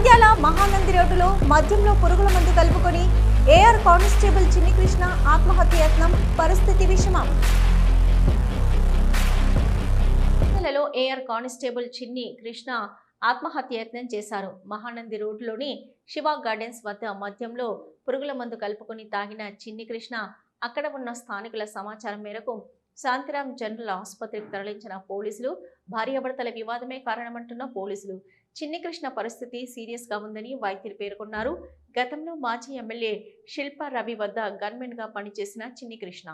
నంద్యాల మహానంది రోడ్డులో మద్యంలో పురుగుల మందు కలుపుకొని ఏఆర్ కానిస్టేబుల్ చిన్ని కృష్ణ ఆత్మహత్య యత్నం పరిస్థితి విషమం. నంద్యాలలో ఏఆర్ కానిస్టేబుల్ చిన్ని కృష్ణ ఆత్మహత్య యత్నం చేశారు. మహానంది రోడ్డులోని శివ గార్డెన్స్ వద్ద మద్యంలో పురుగుల మందు కలుపుకొని తాగిన చిన్ని కృష్ణ అక్కడ ఉన్న స్థానికుల సమాచారం మేరకు శాంతిరాం జనరల్ ఆసుపత్రికి తరలించిన పోలీసులు భార్యాభర్తల వివాదమే కారణమంటున్న పోలీసులు. చిన్ని కృష్ణ పరిస్థితి సీరియస్గా ఉందని వైద్యులు పేర్కొన్నారు. గతంలో మాజీ ఎమ్మెల్యే శిల్పా రవి వద్ద గన్మెన్గా పనిచేసిన చిన్ని కృష్ణ